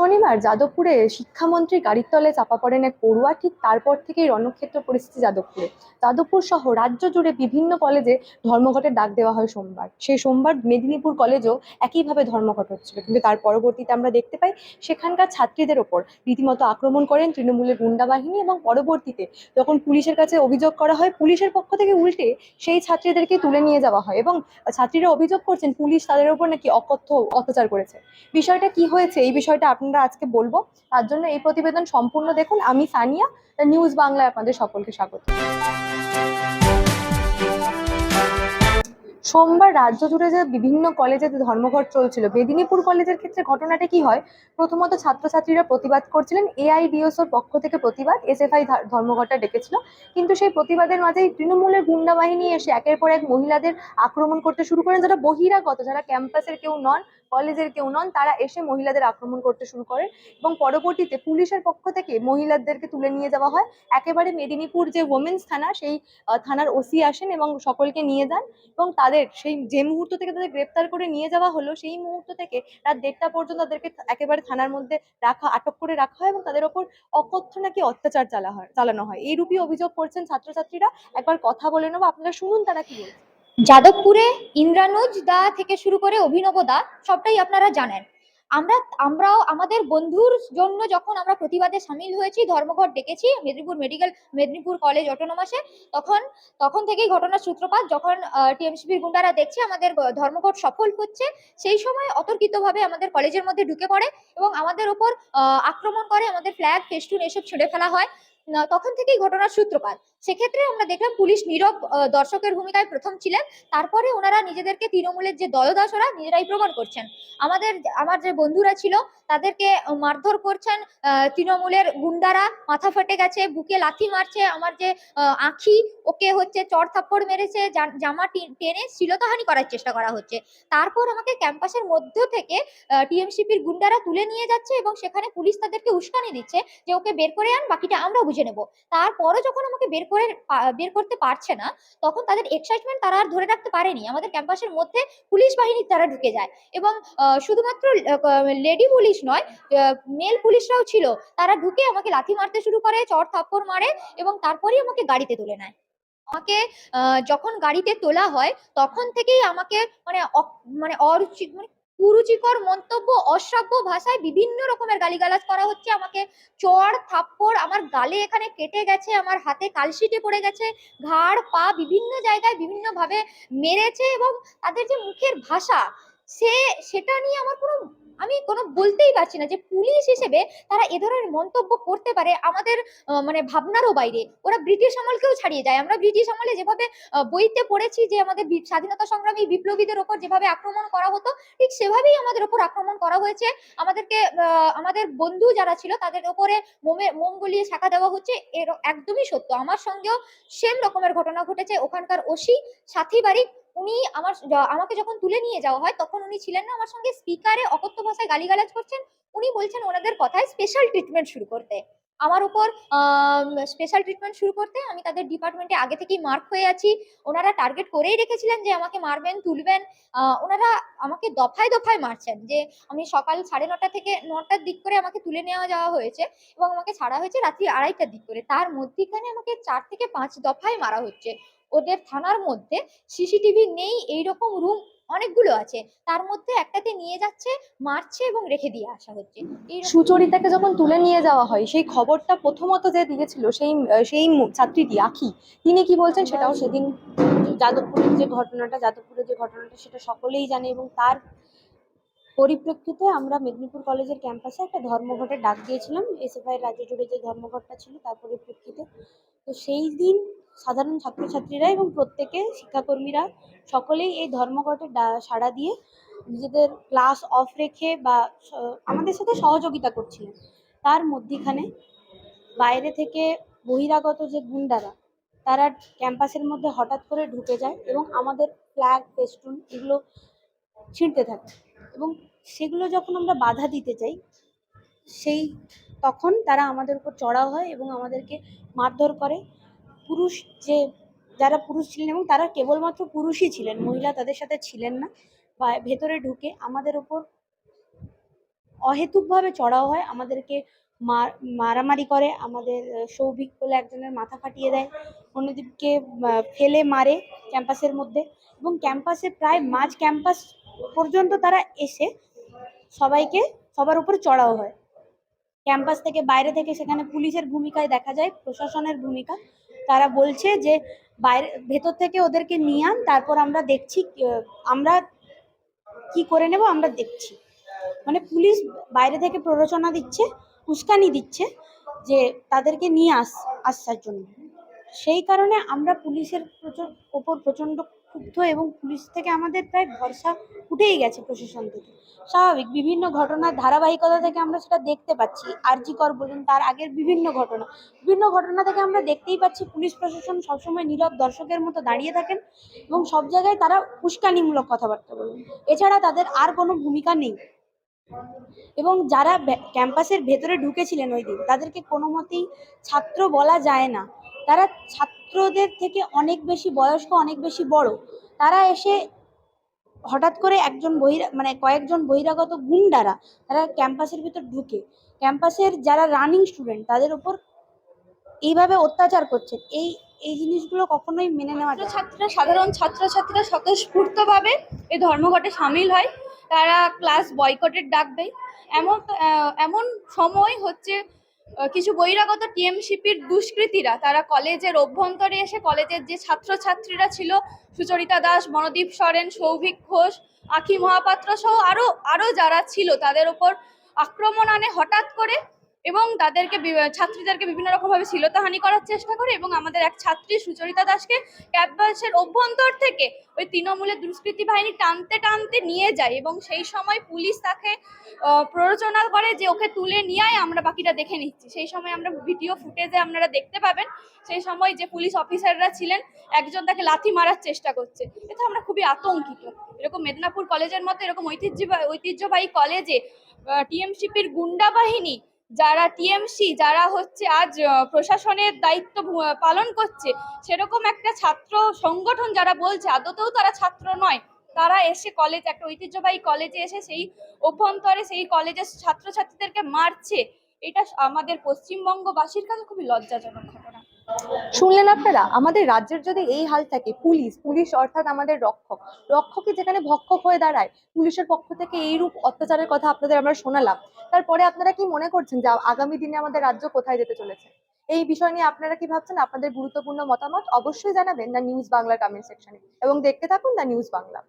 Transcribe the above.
শনিবার যাদবপুরে শিক্ষামন্ত্রীর গাড়ির তলায় চাপা পড়েন এক পড়ুয়া। ঠিক তারপর থেকেই রণক্ষেত্র পরিস্থিতি যাদবপুরে। যাদবপুর সহ রাজ্য জুড়ে বিভিন্ন কলেজে ধর্মঘটের ডাক দেওয়া হয় সোমবার। সেই সোমবার মেদিনীপুর কলেজেও একইভাবে ধর্মঘট হচ্ছিল। কিন্তু তার পরবর্তীতে আমরা দেখতে পাই সেখানকার ছাত্রীদের ওপর রীতিমতো আক্রমণ করেন তৃণমূলের গুন্ডা বাহিনী এবং পরবর্তীতে যখন পুলিশের কাছে অভিযোগ করা হয়, পুলিশের পক্ষ থেকে উল্টে সেই ছাত্রীদেরকে তুলে নিয়ে যাওয়া হয় এবং ছাত্রীরা অভিযোগ করছেন, পুলিশ তাদের ওপর নাকি অকথ্য অত্যাচার করেছে। বিষয়টা কি হয়েছে? এই বিষয়টা আপনারা আজকে বলব। তার জন্য এই প্রতিবেদন সম্পূর্ণ দেখুন। আমি সানিয়া নিউজ বাংলায় আপনাদের সকলকে স্বাগত। সোমবার রাজ্য জুড়ে যে বিভিন্ন কলেজে ধর্মঘট চলছিল, মেদিনীপুর কলেজের ক্ষেত্রে ঘটনাটা কি হয়? প্রথমত ছাত্রছাত্রীরা প্রতিবাদ করছিলেন। এআইডিওসোর পক্ষ থেকে প্রতিবাদ, এসএফআই ধর্মঘটটা ডেকেছিল। কিন্তু সেই প্রতিবাদের মাঝেই তৃণমূলের গুন্ডা বাহিনী এসে একের পর এক মহিলাদের আক্রমণ করতে শুরু করেন, যারা বহিরাগত, যারা ক্যাম্পাসের কেউ নন। কলেজের কেউ নন, তারা এসে মহিলাদের আক্রমণ করতে শুরু করে এবং পরবর্তীতে পুলিশের পক্ষ থেকে মহিলাদেরকে তুলে নিয়ে যাওয়া হয়। একেবারে মেদিনীপুর যে ওমেন্স থানা, সেই থানার ওসি আসেন এবং সকলকে নিয়ে যান এবং তাদের সেই, যে মুহূর্ত থেকে তাদের গ্রেপ্তার করে নিয়ে যাওয়া হলো, সেই মুহূর্ত থেকে রাত দেড়টা পর্যন্ত তাদেরকে একেবারে থানার মধ্যে রাখা, আটক করে রাখা হয় এবং তাদের ওপর অকথ্য নাকি অত্যাচার চালা হয়, চালানো হয়। এই রূপই অভিযোগ করছেন ছাত্রছাত্রীরা। একবার কথা বলে নেব, আপনারা শুনুন তারা কি বলছে। যাদবপুরে ইন্দ্রানুজ দা থেকে শুরু করে অভিনব দা, সবটাই আপনারা জানেন। আমরা, আমরাও, আমাদের বন্ধুর জন্য যখন আমরা প্রতিবাদে সামিল হয়েছি, ধর্মঘট ডেকেছি, মেদিনীপুর মেডিকেল, মেদিনীপুর কলেজ অটোনোমাসে, তখন তখন থেকেই ঘটনার সূত্রপাত, যখন টিএমসিপির গুন্ডারা দেখছে আমাদের ধর্মঘট সফল হচ্ছে, সেই সময় অতর্কিতভাবে আমাদের কলেজের মধ্যে ঢুকে পড়ে এবং আমাদের ওপর আক্রমণ করে, আমাদের ফ্ল্যাগ ফেস্টুন এসব ছেড়ে ফেলা হয়। তখন থেকেই ঘটনার সূত্রপাত। সেক্ষেত্রে আমরা দেখলাম পুলিশ নীরব দর্শকের ভূমিকায় প্রথম ছিলেন। তারপরে ওনারা নিজেদেরকে তৃণমূলের যে দলদাস ওরা নিজেরাই প্রমাণ করছেন। আমাদের, আমার যে বন্ধুরা ছিল, তাদেরকে মারধর করছেন তৃণমূলের গুন্ডারা, মাথা ফেটে গেছে, বুকে লাথি মারছে, আমার যে আঁখি, ওকে হচ্ছে চড় থাপ্পড় মেরেছে জামা টেনে শ্লীলতাহানি করার চেষ্টা করা হচ্ছে। তারপর আমাকে ক্যাম্পাসের মধ্য থেকে টিএমসিপির গুন্ডারা তুলে নিয়ে যাচ্ছে এবং সেখানে পুলিশ তাদেরকে উস্কানি দিচ্ছে যে, ওকে বের করে আন, বাকিটা আমরা বুঝে নেব। তারপরও যখন আমাকে বের করে বের করতে পারছে না, তখন তাদের এক্সাইটমেন্ট তারা আর ধরে রাখতে পারেনি। আমাদের ক্যাম্পাসের মধ্যে পুলিশ বাহিনী তারা ঢুকে যায় এবং শুধুমাত্র লেডি পুলিশ নয় মেল পুলিশরাও ছিল। তারা ঢুকে আমাকে লাথি মারতে শুরু করে চড় থাপ্পড় মারে এবং তারপরেই আমাকে গাড়িতে তুলে নেয়। আমাকে যখন গাড়িতে তোলা হয়, তখন থেকেই আমাকে মানে মানে অরুচি মানে কুরুচিকর মন্তব্য অশ্রাব্য ভাষায় বিভিন্ন রকমের গালিগালাজ করা হচ্ছে। আমাকে চর থাপ্পড়, আমার গালে এখানে কেটে গেছে, আমার হাতে কালশিটে পড়ে গেছে, ঘাড়, পা বিভিন্ন জায়গায় বিভিন্নভাবে মেরেছে এবং তাদের যে মুখের ভাষা সে, সেটা নিয়ে আমার কোনো, আমি কোনো বলতেই পারছি না যে পুলিশ হিসেবে তারা এ ধরনের মন্তব্য করতে পারে আমাদের মানে ভাবনারও বাইরে। ওরা ব্রিটিশ আমলকেও ছাড়িয়ে যায়। আমরা ব্রিটিশ আমলে যেভাবে বইতে পড়েছি যে আমাদের স্বাধীনতা সংগ্রামী বিপ্লবীদের ওপর যেভাবে আক্রমণ করা হতো, ঠিক সেভাবেই আমাদের ওপর আক্রমণ করা হয়েছে। আমাদেরকে আমাদের বন্ধু যারা ছিল তাদের ওপরে মোমে, মোম গলিয়ে শাখা দেওয়া হচ্ছে। এর, একদমই সত্য। আমার সঙ্গেও সেম রকমের ঘটনা ঘটেছে। ওখানকার ওসি, সাথী বাড়ি উনি আমার আমাকে যখন তুলে নিয়ে যাওয়া হয়, তখন উনি ছিলেন না আমার সঙ্গে স্পিকারে অকথ্য ভাষায় গালিগালাজ করছেন। উনি বলছেন ওনাদের কথায় স্পেশাল ট্রিটমেন্ট শুরু করতে। আমার উপর স্পেশাল ট্রিটমেন্ট শুরু করতে আমি তাদের ডিপার্টমেন্টে আগে থেকেই মার্ক হয়ে আছি। ওনারা টার্গেট করেই রেখেছিলেন যে আমাকে মারবেন, তুলবেন। ওনারা আমাকে দফায় দফায় মারছেন যে আমি সকাল সাড়ে নটা থেকে নটার দিক করে আমাকে তুলে নেওয়া যাওয়া হয়েছে এবং আমাকে ছাড়া হয়েছে রাত্রি আড়াইটার দিক করে। তার মধ্যিখানে আমাকে চার থেকে পাঁচ দফায় মারা হচ্ছে। ওদের থানার মধ্যে সিসিটিভি নেই, এইরকম রুম অনেকগুলো আছে। তার মধ্যে একটাতে নিয়ে যাচ্ছে, মারছে এবং রেখে দিয়ে আসা হচ্ছে। সুচরিতাকে যখন তুলে নিয়ে যাওয়া হয়, সেই খবরটা প্রথমত যে দিয়েছিল সেই সেই ছাত্রীটি আখি, তিনি কি বলছেন সেটাও সেদিন যাদবপুরের যে ঘটনাটা, যাদবপুরের যে ঘটনাটা সেটা সকলেই জানে এবং তার পরিপ্রেক্ষিতে আমরা মেদিনীপুর কলেজের ক্যাম্পাসে একটা ধর্মঘটের ডাক দিয়েছিলাম। এসএফআই রাজ্য জুড়ে যে ধর্মঘটটা ছিল তার পরিপ্রেক্ষিতে। তো সেই দিন সাধারণ ছাত্রছাত্রীরা এবং প্রত্যেকে শিক্ষাকর্মীরা সকলেই এই ধর্মঘটে সাড়া দিয়ে নিজেদের ক্লাস অফ রেখে বা আমাদের সাথে সহযোগিতা করছিলেন। তার মধ্যিখানে বাইরে থেকে বহিরাগত যে গুন্ডারা, তারা ক্যাম্পাসের মধ্যে হঠাৎ করে ঢুকে যায় এবং আমাদের ফ্ল্যাগ ফেস্টুন এগুলো ছিঁড়তে থাকে। এবং সেগুলো যখন আমরা বাধা দিতে চাই, সেই তখন তারা আমাদের উপর চড়াও হয় এবং আমাদেরকে মারধর করে। পুরুষ যে, যারা পুরুষ ছিলেন এবং তারা কেবলমাত্র পুরুষই ছিলেন, মহিলা তাদের সাথে ছিলেন না। বা ভেতরে ঢুকে আমাদের উপর অহেতুকভাবে চড়াও হয়, আমাদেরকে মার- মারামারি করে, আমাদের সৌভিক বলে একজনের মাথা ফাটিয়ে দেয়, অন্যদিকে ফেলে মারে ক্যাম্পাসের মধ্যে। এবং ক্যাম্পাসে প্রায় মাঝ ক্যাম্পাস পর্যন্ত তারা এসে সবাইকে, সবার উপর চড়াও হয়। ক্যাম্পাস থেকে বাইরে থেকে সেখানে পুলিশের ভূমিকায় দেখা যায়, প্রশাসনের ভূমিকা। তারা বলছে যে, বাইরে, ভেতর থেকে ওদেরকে নিয়ে আন, তারপর আমরা দেখছি আমরা কি করে নেব আমরা দেখছি। মানে পুলিশ বাইরে থেকে প্ররোচনা দিচ্ছে, উস্কানি দিচ্ছে যে তাদেরকে নিয়ে আস, আসার জন্য। সেই কারণে আমরা পুলিশের প্রচুর, ওপর প্রচণ্ড ক্ষুব্ধ এবং পুলিশ থেকে আমাদের প্রায় ভরসা উঠেই গেছে প্রশাসন থেকে। স্বাভাবিক, বিভিন্ন ঘটনার ধারাবাহিকতা থেকে আমরা সেটা দেখতে পাচ্ছি। আরজি কর বলুন, তার আগের বিভিন্ন ঘটনা। বিভিন্ন ঘটনা থেকে আমরা দেখতেই পাচ্ছি পুলিশ প্রশাসন সবসময় নীরব দর্শকের মতো দাঁড়িয়ে থাকেন এবং সব জায়গায় তারা উস্কানিমূলক কথাবার্তা বলুন। এছাড়া তাদের আর কোনো ভূমিকা নেই। এবং যারা ক্যাম্পাসের ভেতরে ঢুকেছিলেন ওই দিন, তাদেরকে কোনো মতেই ছাত্র বলা যায় না। তারা ছাত্রদের থেকে অনেক বেশি বয়স্ক, অনেক বেশি বড়। তারা এসে হঠাৎ করে একজন বহিরা মানে কয়েকজন বহিরাগত গুন্ডারা তারা ক্যাম্পাসের ভিতর ঢুকে। ক্যাম্পাসের যারা রানিং স্টুডেন্ট তাদের উপর এইভাবে অত্যাচার করছেন এই এই জিনিসগুলো কখনোই মেনে নেওয়া। ছাত্রছাত্রীরা, সাধারণ ছাত্রছাত্রীরা স্বতঃস্ফূর্তভাবে এই ধর্মঘটে সামিল হয়। তারা ক্লাস বয়কটের ডাক দেয়। এমন এমন সময় হচ্ছে কিছু বহিরাগত টিএমসিপির দুষ্কৃতীরা, তারা কলেজের অভ্যন্তরে এসে কলেজের যে ছাত্রছাত্রীরা ছিল, সুচরিতা দাস, মনদীপ সরেন, সৌভিক ঘোষ, আখি মহাপাত্র সহ আরও আরও যারা ছিল, তাদের ওপর আক্রমণ আনে হঠাৎ করে এবং তাদেরকে ছাত্রীদেরকে বিভিন্ন রকমভাবে শ্লীলতাহানি করার চেষ্টা করে এবং আমাদের এক ছাত্রী সুচরিতা দাসকে ক্যাম্পাসের অভ্যন্তর থেকে ওই তৃণমূলের দুষ্কৃতী বাহিনী টানতে টানতে নিয়ে যায় এবং সেই সময় পুলিশ তাকে প্ররোচনা করে যে ওকে তুলে নিয়ে আয় আমরা বাকিটা দেখে নিচ্ছি। সেই সময় আমরা ভিডিও ফুটেজে আপনারা দেখতে পাবেন, সেই সময় যে পুলিশ অফিসাররা ছিলেন, একজন তাকে লাথি মারার চেষ্টা করছে। এতে আমরা খুবই আতঙ্কিত। এরকম মেদিনীপুর কলেজের মতো এরকম ঐতিহ্যবাহী ঐতিহ্যবাহী কলেজে টিএমসিপির গুন্ডা বাহিনী যারা টিএমসি যারা হচ্ছে আজ প্রশাসনের দায়িত্ব পালন করছে, সেরকম একটা ছাত্র সংগঠন যারা বলছে, আদতেও তারা ছাত্র নয়। তারা এসে কলেজ একটা ঐতিহ্যবাহী কলেজে এসে সেই অভ্যন্তরে সেই কলেজের ছাত্রছাত্রীদেরকে মারছে। এটা আমাদের পশ্চিমবঙ্গবাসীর কাছে খুবই লজ্জাজনক ঘটনা। শুনলেন আপনারা? আমাদের রাজ্যের যদি এই হাল থাকে, পুলিশ পুলিশ অর্থাৎ আমাদের রক্ষক, রক্ষকই যেখানে ভক্ষক হয়ে দাঁড়ায়, পুলিশের পক্ষ থেকে এইরূপ অত্যাচারের কথা আপনাদের আমরা শোনালাম। তারপরে আপনারা কি মনে করছেন যে আগামী দিনে আমাদের রাজ্য কোথায় যেতে চলেছে? এই বিষয় নিয়ে আপনারা কি ভাবছেন? আপনাদের গুরুত্বপূর্ণ মতামত অবশ্যই জানাবেন দ্য নিউজ বাংলার কমেন্ট সেকশনে এবং দেখতে থাকুন দ্য নিউজ বাংলা।